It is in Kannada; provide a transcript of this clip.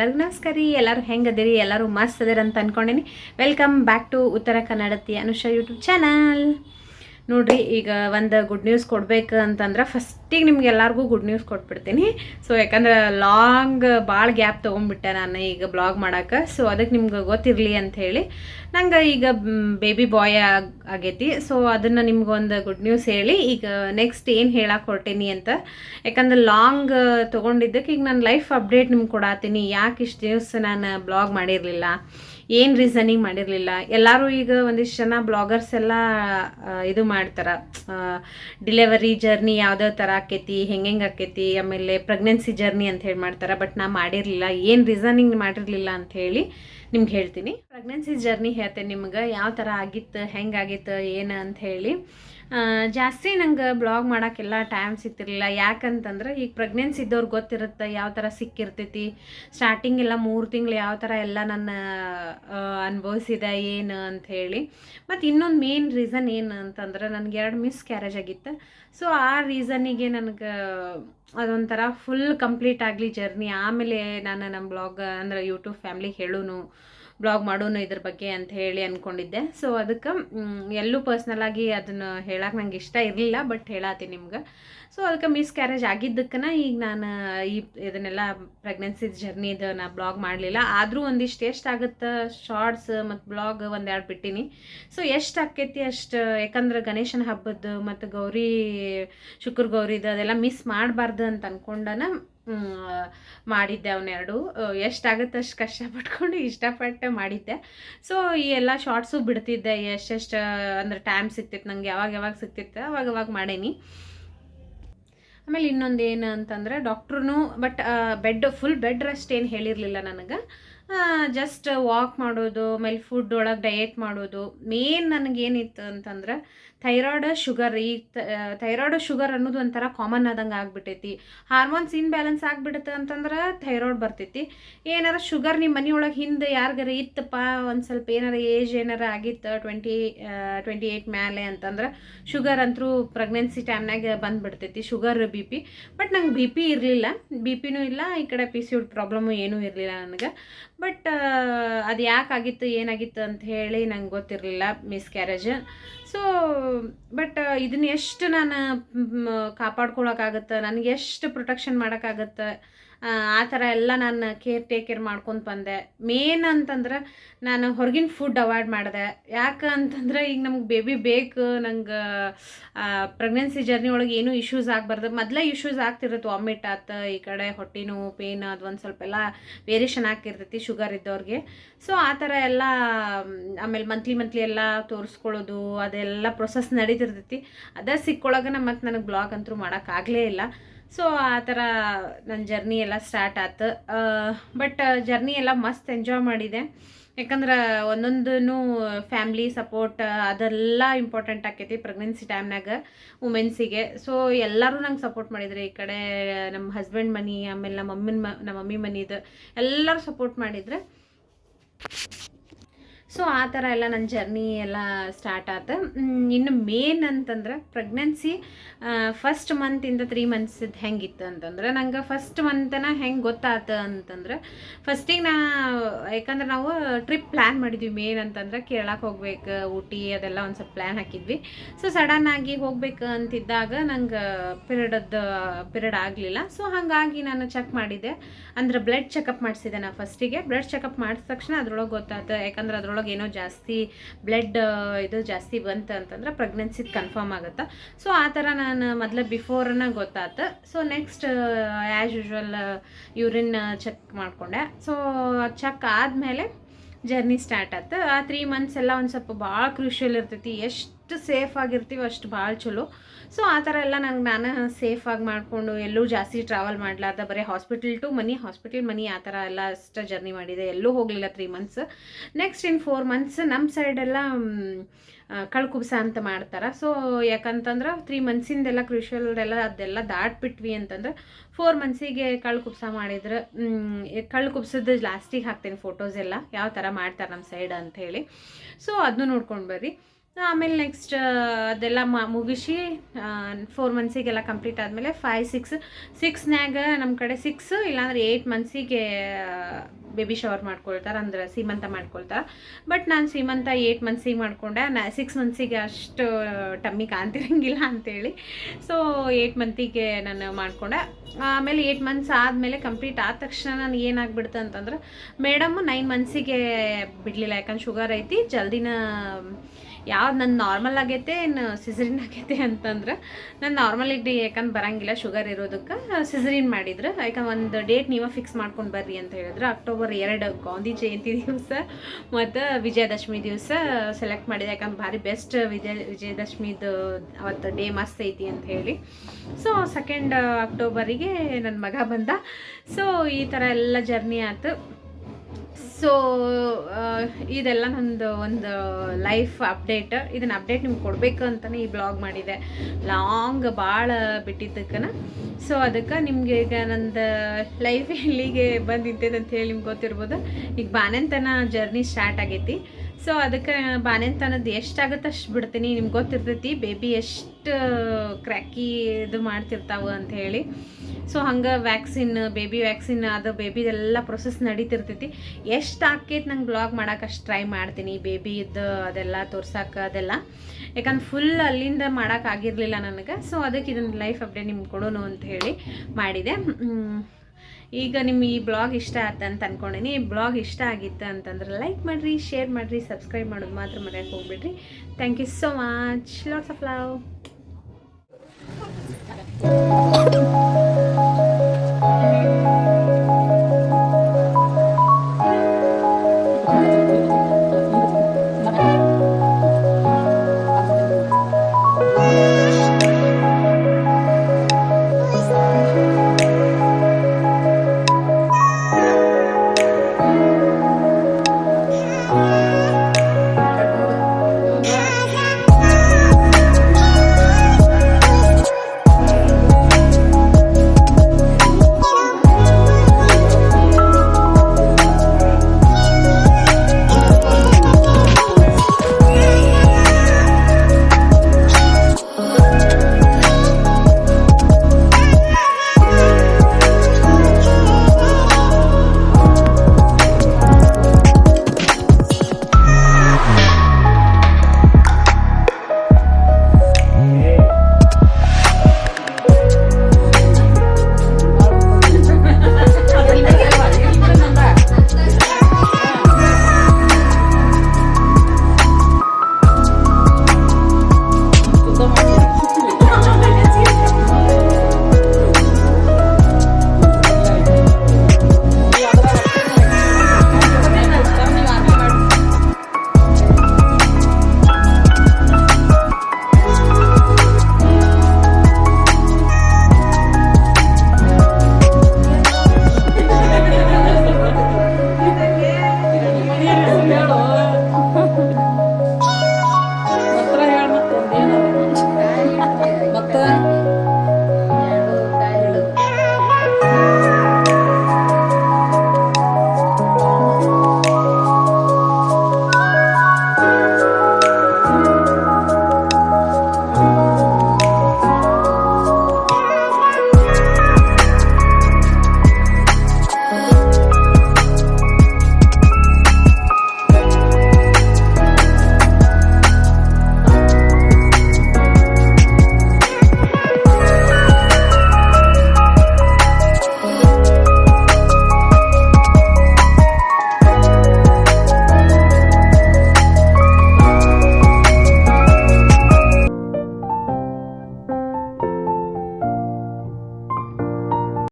ಎಲ್ಲರಿಗೂ ನಮಸ್ಕಾರ ರೀ ಎಲ್ಲರೂ ಹೆಂಗೆ ಅದಿರಿ, ಎಲ್ಲರೂ ಮಸ್ತ್ ಅದಿರಂತ ಅಂತ ಅನ್ಕೊಂಡೀನಿ. ವೆಲ್ಕಮ್ ಬ್ಯಾಕ್ ಟು ಉತ್ತರ ಕನ್ನಡತಿ ಅನುಷಾ ಯೂಟ್ಯೂಬ್ ಚಾನಲ್ ನೋಡ್ರಿ, ಈಗ ಒಂದು ಗುಡ್ ನ್ಯೂಸ್ ಕೊಡ್ಬೇಕು ಅಂತಂದ್ರೆ ಫಸ್ಟಿಗೆ ನಿಮ್ಗೆ ಎಲ್ಲರಿಗೂ ಗುಡ್ ನ್ಯೂಸ್ ಕೊಟ್ಬಿಡ್ತೀನಿ. ಸೊ ಯಾಕಂದ್ರೆ ಲಾಂಗ್ ಭಾಳ ಗ್ಯಾಪ್ ತೊಗೊಂಡ್ಬಿಟ್ಟೆ ನಾನು ಈಗ ಬ್ಲಾಗ್ ಮಾಡೋಕೆ. ಸೊ ಅದಕ್ಕೆ ನಿಮ್ಗೆ ಗೊತ್ತಿರಲಿ ಅಂತ ಹೇಳಿ. ನಂಗೆ ಈಗ ಬೇಬಿ ಬಾಯ್ ಆಗೈತಿ. ಸೊ ಅದನ್ನು ನಿಮ್ಗೊಂದು ಗುಡ್ ನ್ಯೂಸ್ ಹೇಳಿ. ಈಗ ನೆಕ್ಸ್ಟ್ ಏನು ಹೇಳಕ್ಕೆ ಹೊರಟೀನಿ ಅಂತ. ಯಾಕಂದ್ರೆ ಲಾಂಗ್ ತೊಗೊಂಡಿದ್ದಕ್ಕೆ ಈಗ ನಾನು ಲೈಫ್ ಅಪ್ಡೇಟ್ ನಿಮ್ಗೆ ಕೊಡಾತೀನಿ. ಯಾಕೆ ಇಷ್ಟು ದಿವಸ ನಾನು ಬ್ಲಾಗ್ ಮಾಡಿರಲಿಲ್ಲ? ಏನು ರೀಸನಿಂಗ್ ಮಾಡಿರಲಿಲ್ಲ. ಎಲ್ಲರೂ ಈಗ ಒಂದಿಷ್ಟು ಜನ ಬ್ಲಾಗರ್ಸ್ ಎಲ್ಲ ಇದು ಮಾಡ್ತಾರೆ. ಡಿಲೆವರಿ ಜರ್ನಿ ಯಾವ್ದಾವ ಥರ ಆಕೈತಿ ಹೆಂಗೆ ಆಕೈತಿ, ಆಮೇಲೆ ಪ್ರೆಗ್ನೆನ್ಸಿ ಜರ್ನಿ ಅಂತ ಹೇಳಿ ಮಾಡ್ತಾರೆ. ಬಟ್ ನಾ ಮಾಡಿರಲಿಲ್ಲ. ಏನು ರೀಸನಿಂಗ್ ಮಾಡಿರಲಿಲ್ಲ ಅಂತ ಹೇಳಿ ನಿಮ್ಗೆ ಹೇಳ್ತೀನಿ. ಪ್ರೆಗ್ನೆನ್ಸಿ ಜರ್ನಿ ಹೇಳ್ತೇನೆ ನಿಮ್ಗೆ. ಯಾವ ಥರ ಆಗಿತ್ತು ಹೆಂಗಾಗಿತ್ತು ಏನು ಅಂತ ಹೇಳಿ. ಜಾಸ್ತಿ ನಂಗೆ ಬ್ಲಾಗ್ ಮಾಡೋಕ್ಕೆಲ್ಲ ಟೈಮ್ ಸಿಗ್ತಿರ್ಲಿಲ್ಲ. ಯಾಕಂತಂದ್ರೆ ಈಗ ಪ್ರೆಗ್ನೆನ್ಸಿ ಇದ್ದವ್ರಿಗೆ ಗೊತ್ತಿರುತ್ತೆ ಯಾವ ಥರ ಸಿಕ್ಕಿರ್ತೈತಿ. ಸ್ಟಾರ್ಟಿಂಗ್ ಎಲ್ಲ ಮೂರು ತಿಂಗಳು ಯಾವ ಥರ ಎಲ್ಲ ನನ್ನ ಅನುಭವಿಸಿದೆ, ಏನು ಅಂತ ಹೇಳಿ. ಮತ್ತು ಇನ್ನೊಂದು ಮೇನ್ ರೀಸನ್ ಏನು ಅಂತಂದ್ರೆ ನನಗೆ ಎರಡು ಮಿಸ್ ಕ್ಯಾರೇಜ್ ಆಗಿತ್ತು. ಸೊ ಆ ರೀಸನಿಗೆ ನನಗೆ ಅದೊಂಥರ ಫುಲ್ ಕಂಪ್ಲೀಟ್ ಆಗಲಿ ಜರ್ನಿ ಆಮೇಲೆ ನಾನು ನಮ್ಮ ಬ್ಲಾಗ್ ಅಂದ್ರೆ ಯೂಟ್ಯೂಬ್ ಫ್ಯಾಮ್ಲಿಗೆ ಹೇಳೂನು. ಬ್ಲಾಗ್ ಮಾಡೋಣ ಇದ್ರ ಬಗ್ಗೆ ಅಂತ ಹೇಳಿ ಅಂದ್ಕೊಂಡಿದ್ದೆ ಸೊ ಅದಕ್ಕೆ ಎಲ್ಲೂ ಪರ್ಸ್ನಲಾಗಿ ಅದನ್ನು ಹೇಳಕ್ಕೆ ನಂಗೆ ಇಷ್ಟ ಇರಲಿಲ್ಲ ಬಟ್ ಹೇಳತ್ತೀನಿ ನಿಮ್ಗೆ. ಸೊ ಅದಕ್ಕೆ ಮಿಸ್ ಕ್ಯಾರೇಜ್ ಆಗಿದ್ದಕ್ಕನ ಈಗ ನಾನು ಈ ಇದನ್ನೆಲ್ಲ ಪ್ರೆಗ್ನೆನ್ಸಿ ಜರ್ನಿದು ನಾ ಬ್ಲಾಗ್ ಮಾಡಲಿಲ್ಲ. ಆದರೂ ಒಂದಿಷ್ಟು ಎಷ್ಟು ಆಗುತ್ತೆ? ಶಾರ್ಟ್ಸ್ ಮತ್ತು ಬ್ಲಾಗ್ ಒಂದೆರಡು ಬಿಟ್ಟಿನಿ. ಸೊ ಎಷ್ಟು ಆಕೈತಿ ಅಷ್ಟು? ಯಾಕಂದ್ರೆ ಗಣೇಶನ ಹಬ್ಬದ್ದು ಮತ್ತು ಗೌರಿ ಶುಕ್ರ ಗೌರಿದು ಅದೆಲ್ಲ ಮಿಸ್ ಮಾಡಬಾರ್ದು ಅಂತ ಅಂದ್ಕೊಂಡನ ಮಾಡಿದ್ದೆ ಅವನ್ನೆರಡು ಎಷ್ಟಾಗುತ್ತೆ ಅಷ್ಟು ಕಷ್ಟಪಟ್ಕೊಂಡು ಇಷ್ಟಪಟ್ಟು ಮಾಡಿದ್ದೆ. ಸೊ ಈ ಎಲ್ಲ ಶಾರ್ಟ್ಸು ಬಿಡ್ತಿದ್ದೆ. ಎಷ್ಟೆಷ್ಟು ಅಂದ್ರೆ ಟೈಮ್ ಸಿಗ್ತಿತ್ತು ನಂಗೆ ಯಾವಾಗ ಯಾವಾಗ ಸಿಕ್ತಿತ್ತು ಅವಾಗ ಅವಾಗ ಮಾಡೇನಿ. ಆಮೇಲೆ ಇನ್ನೊಂದು ಏನು ಅಂತಂದರೆ doctor but bed full bed rest ಏನು ಹೇಳಿರಲಿಲ್ಲ ನನಗೆ. ಜಸ್ಟ್ ವಾಕ್ ಮಾಡೋದು, ಆಮೇಲೆ ಫುಡ್ ಒಳಗೆ ಡಯೆಟ್ ಮಾಡೋದು. ಮೇನ್ ನನಗೇನಿತ್ತು ಅಂತಂದ್ರೆ ಥೈರಾಯ್ಡ್ ಶುಗರ್ ಈ ಥೈರಾಯ್ಡ್ ಶುಗರ್ ಅನ್ನೋದು ಒಂಥರ ಕಾಮನ್ ಆದಂಗೆ ಆಗ್ಬಿಟ್ಟೈತಿ. ಹಾರ್ಮೋನ್ಸ್ ಇನ್ಬ್ಯಾಲೆನ್ಸ್ ಆಗ್ಬಿಡುತ್ತೆ ಅಂತಂದ್ರೆ ಥೈರಾಯ್ಡ್ ಬರ್ತೈತಿ. ಏನಾರ ಶುಗರ್ ನಿಮ್ಮ ಮನೆಯೊಳಗೆ ಹಿಂದೆ ಯಾರಿಗಾರ ಇತ್ತಪ್ಪ, ಒಂದು ಸ್ವಲ್ಪ ಏನಾರ ಏಜ್ ಏನಾರ ಆಗಿತ್ತು ಟ್ವೆಂಟಿ ಟ್ವೆಂಟಿ ಏಯ್ಟ್ ಮೇಲೆ ಅಂತಂದ್ರೆ ಶುಗರ್ ಅಂತರೂ ಪ್ರೆಗ್ನೆನ್ಸಿ ಟೈಮ್ನಾಗ ಬಂದುಬಿಡ್ತೈತಿ, ಶುಗರ್ ಬಿ ಪಿ ಬಟ್ ನಂಗೆ ಬಿ ಪಿ ಇರಲಿಲ್ಲ. ಬಿ ಪಿನೂ ಇಲ್ಲ, ಈ ಕಡೆ ಪಿ ಸಿ ಪ್ರಾಬ್ಲಮ್ಮು ಏನೂ ಇರಲಿಲ್ಲ ನನಗೆ. ಬಟ್ ಅದು ಯಾಕಾಗಿತ್ತು ಏನಾಗಿತ್ತು ಅಂತ ಹೇಳಿ ನಂಗೆ ಗೊತ್ತಿರಲಿಲ್ಲ ಮಿಸ್ ಕ್ಯಾರೇಜ್ ಸೊ ಬಟ್ ಇದನ್ನ ಎಷ್ಟು ನಾನು ಕಾಪಾಡ್ಕೊಳಕ್ಕಾಗತ್ತೆ ನನಗೆ ಎಷ್ಟು ಪ್ರೊಟೆಕ್ಷನ್ ಮಾಡೋಕ್ಕಾಗತ್ತೆ ಆ ಥರ ಎಲ್ಲ ನಾನು ಕೇರ್ ಟೇಕ್ ಕೇರ್ ಮಾಡ್ಕೊಂಡು ಬಂದೆ. ಮೇನ್ ಅಂತಂದ್ರೆ ನಾನು ಹೊರಗಿನ ಫುಡ್ ಅವಾಯ್ಡ್ ಮಾಡಿದೆ. ಯಾಕೆ ಅಂತಂದ್ರೆ ಈಗ ನಮ್ಗೆ ಬೇಬಿ ಬೇಕು, ನಂಗೆ ಪ್ರೆಗ್ನೆನ್ಸಿ ಜರ್ನಿ ಒಳಗೆ ಏನೂ ಇಶ್ಯೂಸ್ ಆಗಬಾರ್ದು. ಮೊದಲೇ ಇಶ್ಯೂಸ್ ಆಗ್ತಿರುತ್ತೆ ವಾಮಿಟ್ ಆತ, ಈ ಕಡೆ ಹೊಟ್ಟೆ ನೋವು ಪೇನ್ ಅದು ಒಂದು ಸ್ವಲ್ಪ ಎಲ್ಲ ವೇರಿಯೇಷನ್ ಆಗ್ತಿರ್ತೈತಿ ಶುಗರ್ ಇದ್ದವ್ರಿಗೆ ಸೊ ಆ ಥರ ಎಲ್ಲ, ಆಮೇಲೆ ಮಂತ್ಲಿ ಮಂತ್ಲಿ ಎಲ್ಲ ತೋರಿಸ್ಕೊಳ್ಳೋದು, ಅದೆಲ್ಲ ಪ್ರೊಸೆಸ್ ನಡೀತಿರ್ತೈತಿ. ಅದ ಸಿಕ್ಕೊಳಗನ ಮತ್ತು ನನಗೆ ಬ್ಲಾಗ್ ಅಂತೂ ಮಾಡೋಕ್ಕಾಗಲೇ ಇಲ್ಲ. ಸೊ ಆ ಥರ ನನ್ನ ಜರ್ನಿ ಎಲ್ಲ ಸ್ಟಾರ್ಟ್ ಆಯ್ತು ಬಟ್ ಜರ್ನಿ ಎಲ್ಲ ಮಸ್ತ್ ಎಂಜಾಯ್ ಮಾಡಿದೆ. ಯಾಕಂದ್ರೆ ಒಂದೊಂದೂ ಫ್ಯಾಮ್ಲಿ ಸಪೋರ್ಟ್ ಅದೆಲ್ಲ ಇಂಪಾರ್ಟೆಂಟ್ ಆಕೈತಿ ಪ್ರೆಗ್ನೆನ್ಸಿ ಟೈಮ್ನಾಗ ವುಮೆನ್ಸಿಗೆ ಸೊ ಎಲ್ಲರೂ ನಂಗೆ ಸಪೋರ್ಟ್ ಮಾಡಿದ್ರು. ಈ ಕಡೆ ನಮ್ಮ ಹಸ್ಬೆಂಡ್ ಮನಿ, ಆಮೇಲೆ ನಮ್ಮ ಮಮ್ಮಿನ ಮ ನಮ್ಮ ಮಮ್ಮಿ ಮನಿದು ಎಲ್ಲರೂ ಸಪೋರ್ಟ್ ಮಾಡಿದ್ರೆ. ಸೊ ಆ ಥರ ಎಲ್ಲ ನನ್ನ ಜರ್ನಿ ಎಲ್ಲ ಸ್ಟಾರ್ಟ್ ಆಯ್ತು ಇನ್ನು ಮೇನ್ ಅಂತಂದ್ರೆ ಪ್ರೆಗ್ನೆನ್ಸಿ ಫಸ್ಟ್ ಮಂತಿಂದ ತ್ರೀ ಮಂತ್ಸಿದ್ದು ಹೆಂಗಿತ್ತು ಅಂತಂದ್ರೆ ನಂಗೆ ಫಸ್ಟ್ ಮಂತನ ಹೆಂಗೆ ಗೊತ್ತಾತ ಅಂತಂದ್ರೆ ಫಸ್ಟಿಗೆ ನಾ, ಯಾಕಂದ್ರೆ ನಾವು ಟ್ರಿಪ್ ಪ್ಲ್ಯಾನ್ ಮಾಡಿದ್ವಿ ಮೇನ್ ಅಂತಂದ್ರೆ ಕೇರಳಕ್ಕೆ ಹೋಗ್ಬೇಕು, ಊಟಿ ಅದೆಲ್ಲ ಒಂದು ಸ್ವಲ್ಪ ಪ್ಲ್ಯಾನ್ ಹಾಕಿದ್ವಿ. ಸೊ ಸಡನ್ ಆಗಿ ಹೋಗ್ಬೇಕು ಅಂತಿದ್ದಾಗ ನಂಗೆ ಪಿರಿಯಡದ್ದು ಪಿರಿಯಡ್ ಆಗಲಿಲ್ಲ. ಸೊ ಹಾಗಾಗಿ ನಾನು ಚೆಕ್ ಮಾಡಿದ್ದೆ ಅಂದ್ರೆ ಬ್ಲಡ್ ಚೆಕಪ್ ಮಾಡಿಸಿದೆ ನಾ ಫಸ್ಟಿಗೆ ಬ್ಲಡ್ ಚೆಕಪ್ ಮಾಡಿದ ತಕ್ಷಣ ಅದ್ರೊಳಗೆ ಗೊತ್ತಾಯ್ತು ಯಾಕಂದ್ರೆ ಅದ್ರೊಳಗೆ ಏನೋ ಜಾಸ್ತಿ ಬ್ಲಡ್ ಇದು ಜಾಸ್ತಿ ಬಂತು ಅಂತಂದ್ರೆ ಪ್ರೆಗ್ನೆನ್ಸಿ ಕನ್ಫರ್ಮ್ ಆಗುತ್ತೆ. ಸೊ ಆ ಥರ ನಾನು ಮೊದಲು ಬಿಫೋರ್ನ ಗೊತ್ತಾಯ್ತು so next as usual urine check ಮಾಡಿಕೊಂಡೆ. ಸೊ ಚೆಕ್ ಆದಮೇಲೆ ಜರ್ನಿ ಸ್ಟಾರ್ಟ್ ಆಯ್ತು ಆ ತ್ರೀ ಮಂತ್ಸ್ ಎಲ್ಲ ಒಂದು ಸ್ವಲ್ಪ ಭಾಳ ಕ್ರೂಷಿಯಲ್ ಇರ್ತೈತಿ. ಎಷ್ಟು ಸೇಫ್ ಆಗಿರ್ತೀವಿ, ಅಷ್ಟು ಭಾಳ ಚಲೋ. ಸೊ ಆ ಥರ ಎಲ್ಲ ನಂಗೆ ನಾನು ಸೇಫಾಗಿ ಮಾಡಿಕೊಂಡು ಎಲ್ಲೂ ಜಾಸ್ತಿ ಟ್ರಾವೆಲ್ ಮಾಡಲಾರ್ದ ಬರೀ ಹಾಸ್ಪಿಟಲ್ ಟು ಮನಿ ಹಾಸ್ಪಿಟಲ್ ಮನಿ ಆ ಥರ ಎಲ್ಲ ಅಷ್ಟು ಜರ್ನಿ ಮಾಡಿದೆ. ಎಲ್ಲೂ ಹೋಗಲಿಲ್ಲ three months next in four months ನಮ್ಮ ಸೈಡೆಲ್ಲ ಕಳ್ಕುಬ್ಸ ಅಂತ ಮಾಡ್ತಾರೆ. ಸೊ ಯಾಕಂತಂದ್ರೆ ತ್ರೀ ಮಂತ್ಸಿಂದೆಲ್ಲ ಕ್ರೂಷಿಯಲ್ ಎಲ್ಲ ಅದೆಲ್ಲ ದಾಟ್ಬಿಟ್ವಿ ಅಂತಂದ್ರೆ ಫೋರ್ ಮಂತ್ಸಿಗೆ ಕಳ್ಳು ಮಾಡಿದ್ರೆ ಕಳ್ಳು ಕುಬ್ಸದ ಲಾಸ್ಟಿಗೆ ಹಾಕ್ತೀನಿ ಫೋಟೋಸ್ ಎಲ್ಲ. ಯಾವ ಥರ ಮಾಡ್ತಾರೆ ನಮ್ಮ ಸೈಡ್ ಅಂತ ಹೇಳಿ. ಸೊ ಅದನ್ನು ನೋಡ್ಕೊಂಡು ಬರ್ರಿ. ಆಮೇಲೆ ನೆಕ್ಸ್ಟ್ ಅದೆಲ್ಲ ಮ, ಮುಗಿಸಿ ಫೋರ್ ಮಂತ್ಸಿಗೆಲ್ಲ ಕಂಪ್ಲೀಟ್ ಆದಮೇಲೆ ಫೈವ್ ಸಿಕ್ಸ್ ಸಿಕ್ಸ್ನ್ಯಾಗ ನಮ್ಮ ಕಡೆ ಸಿಕ್ಸ್ ಇಲ್ಲಾಂದ್ರೆ ಏಯ್ಟ್ ಮಂತ್ಸಿಗೆ ಬೇಬಿ ಶವರ್ ಮಾಡ್ಕೊಳ್ತಾರೆ, ಅಂದ್ರೆ ಸೀಮಂತ ಮಾಡ್ಕೊಳ್ತಾರೆ. ಬಟ್ ನಾನು ಸೀಮಂತ ಏಯ್ಟ್ ಮಂತ್ಸಿಗೆ ಮಾಡ್ಕೊಂಡೆ, ನಾ ಸಿಕ್ಸ್ ಮಂತ್ಸಿಗೆ ಅಷ್ಟು ಟಮ್ಮಿ ಕಾಣ್ತಿರಂಗಿಲ್ಲ ಅಂತೇಳಿ. ಸೊ ಏಯ್ಟ್ ಮಂತಿಗೆ ನಾನು ಮಾಡಿಕೊಂಡೆ. ಆಮೇಲೆ ಏಯ್ಟ್ ಮಂತ್ಸ್ ಆದಮೇಲೆ ಕಂಪ್ಲೀಟ್ ಆದ ತಕ್ಷಣ ನಾನು ಏನಾಗ್ಬಿಡ್ತು ಅಂತಂದ್ರೆ ಮೇಡಮ್ ನೈನ್ ಮಂತ್ಸಿಗೆ ಬಿಡಲಿಲ್ಲ, ಯಾಕಂದ್ರೆ ಶುಗರ್ ಐತಿ, ಜಲ್ದಿನ ಯಾವ್ದು ನನ್ನ ನಾರ್ಮಲ್ ಆಗೈತೆ ಏನು ಸಿಸರಿನ್ ಆಗೈತೆ ಅಂತಂದ್ರೆ, ನಾನು ನಾರ್ಮಲ್ ಇಡ್ಡಿ ಯಾಕಂದ್ರೆ ಬರಂಗಿಲ್ಲ ಶುಗರ್ ಇರೋದಕ್ಕೆ ಸಿಸರಿನ್ ಮಾಡಿದ್ರು. ಯಾಕಂದ್ರೆ ಒಂದು ಡೇಟ್ ನೀವೇ ಫಿಕ್ಸ್ ಮಾಡ್ಕೊಂಡು ಬರ್ರಿ ಅಂತ ಹೇಳಿದ್ರು. ಅಕ್ಟೋಬರ್ ಎರಡು ಗಾಂಧಿ ಜಯಂತಿ ದಿವಸ ಮತ್ತು ವಿಜಯದಶಮಿ ದಿವಸ ಸೆಲೆಕ್ಟ್ ಮಾಡಿದೆ. ಯಾಕಂದ್ರೆ ಭಾರಿ ಬೆಸ್ಟ್ ವಿಜಯ, ವಿಜಯದಶಮಿದು ಅವತ್ತು ಡೇ ಮಸ್ತ್ ಐತಿ ಅಂತ ಹೇಳಿ. ಸೊ ಸೆಕೆಂಡ್ ಅಕ್ಟೋಬರಿಗೆ ನನ್ನ ಮಗ ಬಂದ. ಸೊ ಈ ಥರ ಎಲ್ಲ ಜರ್ನಿ ಆಯ್ತು ಸೊ ಇದೆಲ್ಲ ನಂದು ಒಂದು ಲೈಫ್ ಅಪ್ಡೇಟ್ ಇದನ್ನ ಅಪ್ಡೇಟ್ ನಿಮ್ಗೆ ಕೊಡಬೇಕು ಅಂತಲೇ ಈ ಬ್ಲಾಗ್ ಮಾಡಿದೆ. ಲಾಂಗ್ ಭಾಳ ಬಿಟ್ಟಿದ್ದಕ್ಕನ. ಸೊ ಅದಕ್ಕೆ ನಿಮಗೆ ಈಗ ನಂದು ಲೈಫ್ ಇಲ್ಲಿಗೆ ಬಂದಿದ್ದೇನೆ ಅಂತ ಹೇಳಿ ನಿಮ್ಗೆ ಗೊತ್ತಿರ್ಬೋದು. ಈಗ ಬಾನಂತನ ಜರ್ನಿ ಸ್ಟಾರ್ಟ್ ಆಗೈತಿ. ಸೊ ಅದಕ್ಕೆ ಬಾನೆಂತನದ್ದು ಎಷ್ಟಾಗುತ್ತೆ ಅಷ್ಟು ಬಿಡ್ತೀನಿ. ನಿಮ್ಗೆ ಗೊತ್ತಿರ್ತೈತಿ ಬೇಬಿ ಎಷ್ಟು ಕ್ರ್ಯಾಕಿ ಇದು ಮಾಡ್ತಿರ್ತಾವೆ ಅಂತ ಹೇಳಿ. ಸೊ ಹಂಗೆ ವ್ಯಾಕ್ಸಿನ್ ಬೇಬಿ ವ್ಯಾಕ್ಸಿನ್ ಅದು ಬೇಬಿದೆಲ್ಲ ಪ್ರೊಸೆಸ್ ನಡೀತಿರ್ತೈತಿ. ಎಷ್ಟು ಆಕೈತಿ ನಂಗೆ ಬ್ಲಾಗ್ ಮಾಡೋಕೆ ಅಷ್ಟು ಟ್ರೈ ಮಾಡ್ತೀನಿ ಬೇಬಿದು ಅದೆಲ್ಲ ತೋರ್ಸೋಕೆ ಅದೆಲ್ಲ. ಯಾಕಂದ್ರೆ ಫುಲ್ ಅಲ್ಲಿಂದ ಮಾಡೋಕ್ಕಾಗಿರಲಿಲ್ಲ ನನಗೆ. ಸೊ ಅದಕ್ಕೆ ಇದನ್ನು ಲೈಫ್ ಅಪ್ಡೇಟ್ ನಿಮ್ಗೆ ಕೊಡೋಣ ಅಂತ ಹೇಳಿ ಮಾಡಿದೆ. ಈಗ ನಿಮ್ಗೆ ಈ ಬ್ಲಾಗ್ ಇಷ್ಟ ಆಯ್ತು ಅಂತ ಅನ್ಕೊಂಡೀನಿ. ಈ ಬ್ಲಾಗ್ ಇಷ್ಟ ಆಗಿತ್ತು ಅಂತಂದ್ರೆ ಲೈಕ್ ಮಾಡಿರಿ ಶೇರ್ ಮಾಡಿರಿ ಸಬ್ಸ್ಕ್ರೈಬ್ ಮಾಡೋದು ಮಾತ್ರ ಮರೆಯೋಕೆ ಹೋಗ್ಬಿಡ್ರಿ. Thank you so much lots of love